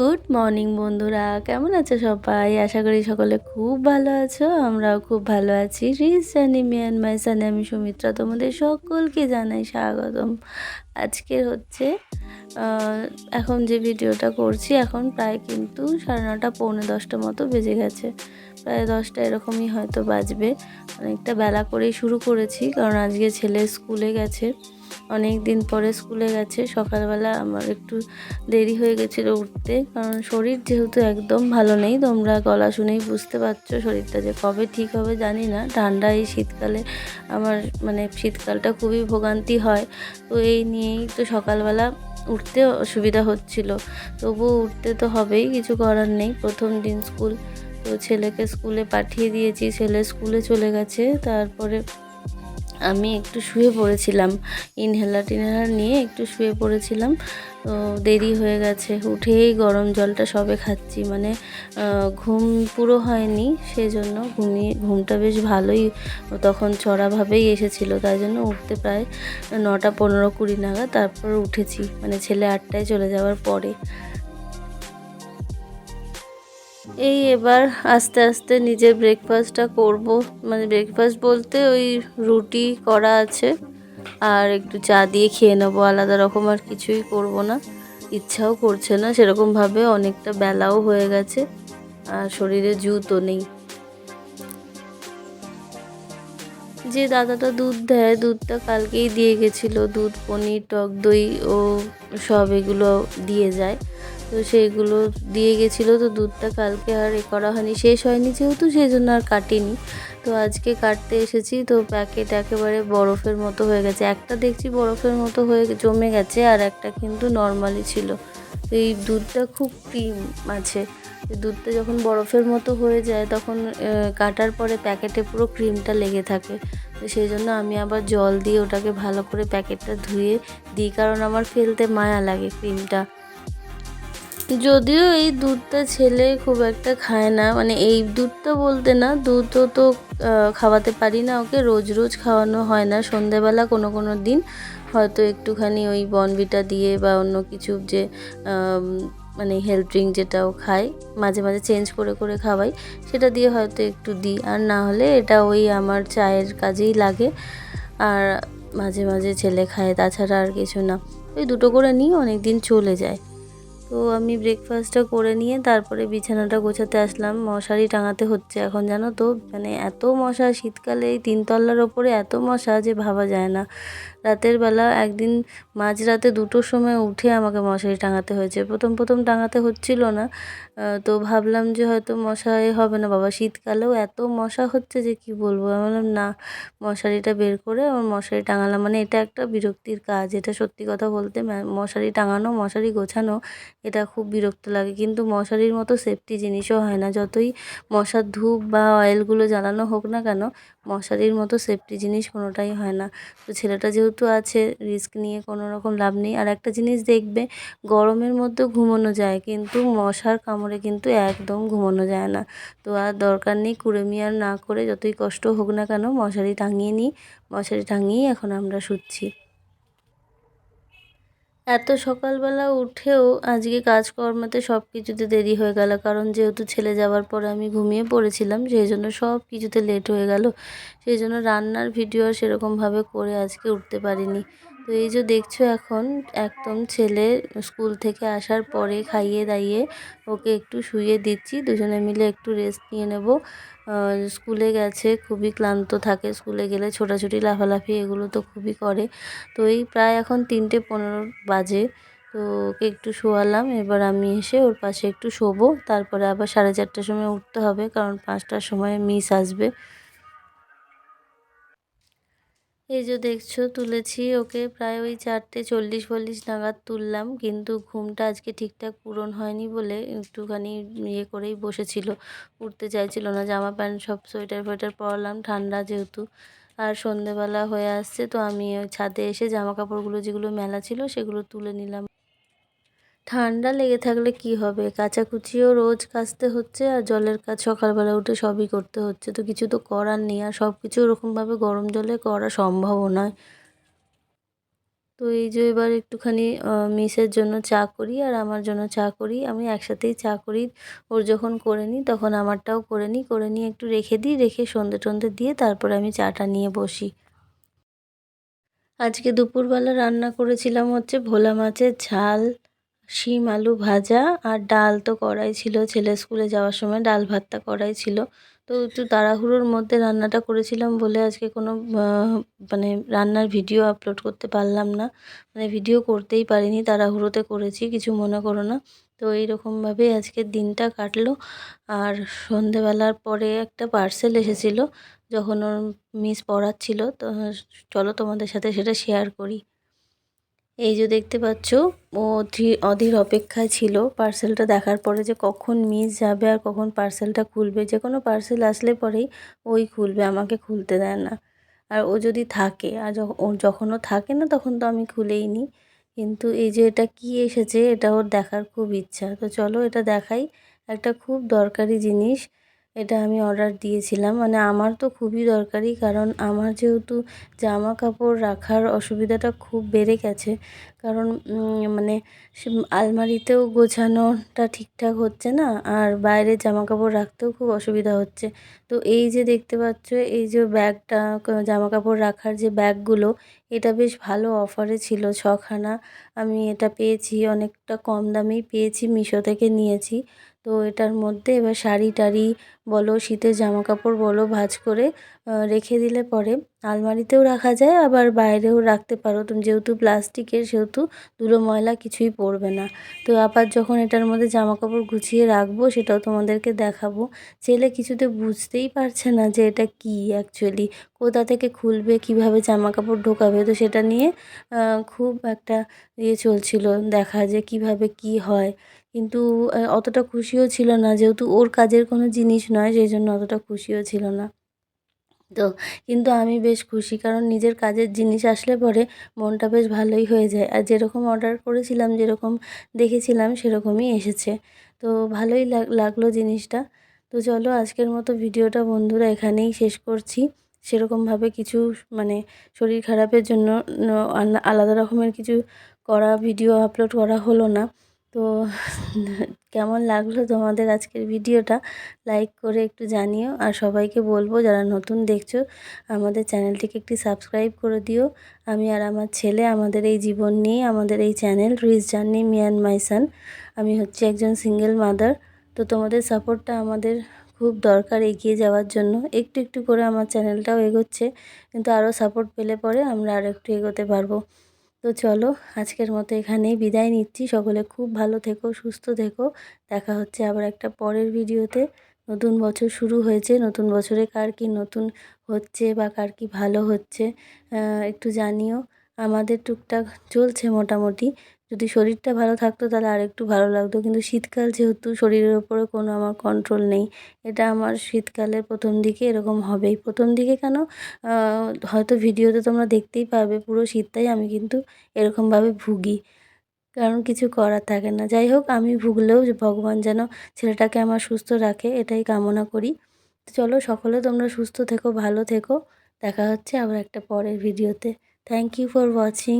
Good morning বন্ধুরা। কেমন আছো সবাই? আশা করি সকলে খুব ভালো আছো, আমরাও খুব ভালো আছি। রিস জানি মিয়ান মাই সানে আমি সুমিত্রা, তোমাদের সকলকে জানাই স্বাগতম। আজকে হচ্ছে এখন যে ভিডিওটা করছি, এখন প্রায় কিন্তু সাড়ে নটা, পৌনে দশটা মতো বেজে গেছে। প্রায় দশটা এরকমই হয়তো বাজবে। অনেকটা বেলা করেই শুরু করেছি, কারণ আজকে ছেলে স্কুলে গেছে। অনেক দিন পরে স্কুলে গেছে, সকালবেলা আমার একটু দেরি হয়ে গেছিল উঠতে, কারণ শরীর যেহেতু একদম ভালো নেই, তোমরা গলা শুনেই বুঝতে পারছ শরীরটা যে কবে ঠিক হবে জানি না, ঠান্ডা এই শীতকালে আমার মানে শীতকালটা খুবই ভোগান্তি হয়, তো এই নিয়েই তো সকালবেলা উঠতে অসুবিধা হচ্ছিল, তবুও উঠতে তো হবেই, কিছু করার নেই, প্রথম দিন স্কুল, তো ছেলেকে স্কুলে পাঠিয়ে দিয়েছি, ছেলে স্কুলে চলে গেছে, তারপরে আমি একটু শুয়ে পড়েছিলাম। ইনহেলার টিনহেলার নিয়ে একটু শুয়ে পড়েছিলাম। তো দেরি হয়ে গেছে। উঠেই গরম জলটা সবে খাচ্ছি। মানে ঘুম পুরো হয়নি, সেজন্য ঘুমিয়ে, ঘুমটা বেশ ভালোই তখন চড়াভাবেই এসেছিল। তাই জন্য উঠতে প্রায় নটা পনেরো কুড়ি নাগাদ তারপর উঠেছি। মানে ছেলে আটটায় চলে যাওয়ার পরে। এই এবার আস্তে আস্তে নিজের ব্রেকফাস্টটা করব। মানে ব্রেকফাস্ট বলতে ওই রুটি করা আছে, আর একটু চা দিয়ে খেয়ে নেব। আলাদা রকম আর কিছুই করব না। ইচ্ছাও করছে না, সেরকমভাবে অনেকটা বেলাও হয়ে গেছে, আর শরীরে জুতো নেই। যে দাদাটা দুধ দেয়, দুধটা কালকেই দিয়ে গেছিল। দুধ, পনির, টক দই ও সব এগুলো দিয়ে যায়। তো সেইগুলো দিয়ে গেছিল, তো দুধটা কালকে আর এ করা হয়নি, শেষ হয়নি যেহেতু সেই জন্য আর কাটিনি। তো আজকে কাটতে এসেছি, তো প্যাকেট একেবারে বরফের মতো হয়ে গেছে। একটা দেখছি বরফের মতো হয়ে জমে গেছে, আর একটা কিন্তু নর্মালি ছিল। তো এই দুধটা খুব ক্রিম আছে। দুধটা যখন বরফের মতো হয়ে যায়, তখন কাটার পরে প্যাকেটে পুরো ক্রিমটা লেগে থাকে। তো সেই জন্য আমি আবার জল দিয়ে ওটাকে ভালো করে প্যাকেটটা ধুয়ে দিই, কারণ আমার ফেলতে মায়া লাগে ক্রিমটা। যদিও এই দুধটা ছেলে খুব একটা খায় না মানে এই দুধটা বলতে না, দুধও তো খাওয়াতে পারি না ওকে, রোজ রোজ খাওয়ানো হয় না। সন্ধেবেলা কোনো কোনো দিন হয়তো একটুখানি ওই বনবিটা দিয়ে বা অন্য কিছু যে মানে হেলথ ড্রিঙ্ক যেটাও খাই মাঝে মাঝে চেঞ্জ করে করে খাওয়াই, সেটা দিয়ে হয়তো একটু দিই। আর না হলে এটা ওই আমার চায়ের কাজেই লাগে। আর মাঝে মাঝে ছেলে খায়, তাছাড়া আর কিছু না। ওই দুটো করে নিই অনেক দিন চলে যায়। তো আমি ব্রেকফাস্টটা করে নিয়ে তারপরে বিছানাটা গোছাতে আসলাম। মশারি টাঙাতে হচ্ছে এখন, জানো তো? মানে এত মশা, শীতকালে এই তিনতলার ওপরে এত মশা যে ভাবা যায় না। রাতের বেলা একদিন মাঝরাতে দুটোর সময় উঠে আমাকে মশারি টাঙাতে হয়েছে। প্রথম প্রথম টাঙাতে হচ্ছিল না। তো ভাবলাম যে হয়তো মশাই হবে না। বাবা, শীতকালেও এত মশা হচ্ছে যে কি বলব? আমি বললাম, না, মশারিটা বের করে আমার মশারি টাঙালাম। মানে এটা একটা বিরক্তির কাজ। এটা সত্যি কথা বলতে মশারি টাঙানো, মশারি গোছানো, এটা খুব বিরক্ত লাগে। কিন্তু মশারির মতো সেফটি জিনিসও হয় না। যতই মশার ধূপ বা অয়েলগুলো জ্বালানো হোক না কেন মশারির মতো সেফটি জিনিস কোনোটাই হয় না। তো ছেলেটা যেহেতু আছে রিস্ক নিয়ে কোনো রকম লাভ নেই। আর একটা জিনিস দেখবে, গরমের মধ্যে ঘুমোনো যায়, কিন্তু মশার কামড়ে কিন্তু একদম ঘুমোনো যায় না। তো আর দরকার নেই কুড়েমিয়ার না করে যতই কষ্ট হোক না কেন মশারি টাঙিয়ে নিই। মশারি টাঙিয়েই এখন আমরা শুচ্ছি। এত সকালবেলা উঠেও আজকে কাজকর্মতে সব কিছুতে দেরি হয়ে গেল। কারণ যেহেতু ছেলে যাওয়ার পরে আমি ঘুমিয়ে পড়েছিলাম, সেই জন্য সব কিছুতে লেট হয়ে গেল। সেই জন্য রান্নার ভিডিও সেরকমভাবে করে আজকে উঠতে পারিনি। তো এই যে দেখছ এখন, একদম ছেলে স্কুল থেকে আসার পরে খাইয়ে দাইয়ে ওকে একটু শুইয়ে দিচ্ছি। দুজনে মিলে একটু রেস্ট নিয়ে নেব। স্কুলে গেছে, খুবই ক্লান্ত থাকে। স্কুলে গেলে ছোটাছুটি, লাফালাফি এগুলো তো খুবই করে। তো এই প্রায় এখন তিনটে পনেরো বাজে। তো ওকে একটু শোয়ালাম, এবার আমি এসে ওর পাশে একটু শোবো। তারপরে আবার সাড়ে চারটার সময় উঠতে হবে, কারণ পাঁচটার সময় মিস আসবে। এই যে দেখছ, তুলেছি ওকে প্রায় ওই চারটে চল্লিশ বল্লিশ নাগাদ তুললাম, কিন্তু ঘুমটা আজকে ঠিকঠাক পূরণ হয়নি বলে একটুখানি ইয়ে করেই বসেছিল, উঠতে চাইছিল না, জামা প্যান্ট সব সোয়েটার ফোয়েটার পরলাম, ঠান্ডা যেহেতু, আর সন্ধেবেলা হয়ে আসছে, তো আমি ছাদে এসে জামা কাপড়গুলো যেগুলো মেলা ছিল সেগুলো তুলে নিলাম। ঠান্ডা লেগে থাকলে কি হবে? কাচাকুচিও রোজ কাচতে হচ্ছে আর জলের কাজ সকালবেলা উঠে সবই করতে হচ্ছে। তো কিছু তো করার নেই আর সব কিছু ওরকমভাবে গরম জলে করা সম্ভবও নয়। তো এই যে এবার একটুখানি মিসের জন্য চা করি আর আমার জন্য চা করি। আমি একসাথেই চা করি। ওর যখন করে নিই তখন আমারটাও করে নিই। করে নিয়ে একটু রেখে দিই, রেখে সন্ধে টন্ধে দিয়ে তারপরে আমি চাটা নিয়ে বসি। আজকে দুপুরবেলা রান্না করেছিলাম হচ্ছে ভোলা মাছের ঝাল। শিম, আলু ভাজা আর ডাল তো করাই ছিল। ছেলে স্কুলে যাওয়ার সময় ডাল ভাতটা করাই ছিল। তো একটু তাড়াহুড়োর মধ্যে রান্নাটা করেছিলাম বলে আজকে কোনো মানে রান্নার ভিডিও আপলোড করতে পারলাম না। মানে ভিডিও করতেই পারিনি, তাড়াহুড়োতে করেছি, কিছু মনে করো না। তো এইরকমভাবেই আজকের দিনটা কাটলো। আর সন্ধেবেলার পরে একটা পার্সেল এসেছিল, যখন ওর মিস পড়াচ্ছিল। তো চলো তোমাদের সাথে সেটা শেয়ার করি। এই যে দেখতে পাচ্ছ, ও অধীর অপেক্ষায় ছিল। পার্সেলটা দেখার পরে যে কখন মিস যাবে আর কখন পার্সেলটা খুলবে, যে কোনো পার্সেল আসলে পরেই ওই খুলবে, আমাকে খুলতে দেয় না। আর ও যদি থাকে, আর ও থাকে না তখন তো আমি খুলেই নিই কিন্তু এই যে এটা কি এসেছে, এটা ওর দেখার খুব ইচ্ছা। তো চলো এটা দেখাই। একটা খুব দরকারি জিনিস। এটা আমি অর্ডার দিয়েছিলাম। মানে আমার তো খুবই দরকারি কারণ আমার যেহেতু জামা কাপড় রাখার অসুবিধাটা খুব বেড়ে গেছে। কারণ মানে আলমারিতেও গোছানোটা ঠিকঠাক হচ্ছে না, আর বাইরে জামা কাপড় রাখতেও খুব অসুবিধা হচ্ছে। তো এই যে দেখতে পাচ্ছ, এই যে ব্যাগটা জামা কাপড় রাখার যে ব্যাগগুলো, এটা বেশ ভালো অফারে ছিল ছখানা। আমি এটা পেয়েছি, অনেকটা কম দামেই পেয়েছি, মিশো থেকে নিয়েছি। তো এটার মধ্যে এবার শাড়ি টাড়ি বলো, শীতের জামা কাপড় বলো, ভাঁজ করে রেখে দিলে পরে আলমারিতেও রাখা যায়, আবার বাইরেও রাখতে পারো। তুমি যেহেতু প্লাস্টিকের, সেহেতু ধুলো, ময়লা কিছুই পড়বে না। তো আবার যখন এটার মধ্যে জামা কাপড় গুছিয়ে রাখব, সেটাও তোমাদেরকে দেখাবো। ছেলে কিছুতে বুঝতেই পারছে না যে এটা কি অ্যাকচুয়ালি কোথা থেকে খুলবে, কীভাবে জামা কাপড় ঢোকাবে। তো সেটা নিয়ে খুব একটা ইয়ে চলছিল দেখা যে কীভাবে কি হয়। কিন্তু অতটা খুশিও ছিল না, যেহেতু ওর কাজের কোনো জিনিস নয়, সেই জন্য অতটা খুশিও ছিল না। তো কিন্তু আমি বেশ খুশি কারণ নিজের কাজের জিনিস আসলে পরে মনটা বেশ ভালোই হয়ে যায়। আর যেরকম অর্ডার করেছিলাম, যেরকম দেখেছিলাম, সেরকমই এসেছে। তো ভালোই লাগল জিনিসটা। তো চলো আজকের মতো ভিডিওটা বন্ধুরা এখানেই শেষ করছি। সেরকমভাবে কিছু মানে শরীর খারাপের জন্য আলাদা রকমের কিছু করা, ভিডিও আপলোড করা হলো না। তো কেমন লাগল তোমাদের আজকের ভিডিওটা? লাইক করে একটু জানিও। আর সবাইকে বলব, যারা নতুন দেখছ, আমাদের চ্যানেলটিকে একটি সাবস্ক্রাইব করে দিও। আমি আর আমার ছেলে আমাদের এই জীবন নিয়ে, আমাদের এই চ্যানেল রিস জার্নি মিয়ান মাইসান আমি হচ্ছে একজন সিঙ্গেল মাদার তো তোমাদের সাপোর্টটা আমাদের খুব দরকার এগিয়ে যাওয়ার জন্য। একটু একটু করে আমার চ্যানেলটাও এগোচ্ছে, কিন্তু আরও সাপোর্ট পেলে পরে আমরা আরও একটু এগোতে পারব। তো চলো আজকের মতো এখানেই বিদায় নিচ্ছি। সকলে খুব ভালো থেকো, সুস্থ থেকো। দেখা হচ্ছে আবার একটা পরের ভিডিওতে। নতুন বছর শুরু হয়েছে, নতুন বছরে কার কি নতুন হচ্ছে বা কার কি ভালো হচ্ছে একটু জানিও। আমাদের টুকটাক চলছে মোটামুটি। যদি শরীরটা ভালো থাকতো তাহলে আর একটু ভালো লাগতো। কিন্তু শীতকাল যেহেতু শরীরের ওপরে কোনো আমার কন্ট্রোল নেই, এটা আমার শীতকালের প্রথম দিকে এরকম হবেই। প্রথম দিকে কেন? হয়তো ভিডিওতে তোমরা দেখতেই পাবে পুরো শীতটাই আমি কিন্তু এরকমভাবে ভুগি। কারণ কিছু করার থাকে না। যাই হোক, আমি ভুগলেও ভগবান যেন ছেলেটাকে আমার সুস্থ রাখে, এটাই কামনা করি। চলো সকলে তোমরা সুস্থ থেকো, ভালো থেকো। দেখা হচ্ছে আবার একটা পরের ভিডিওতে। Thank you for watching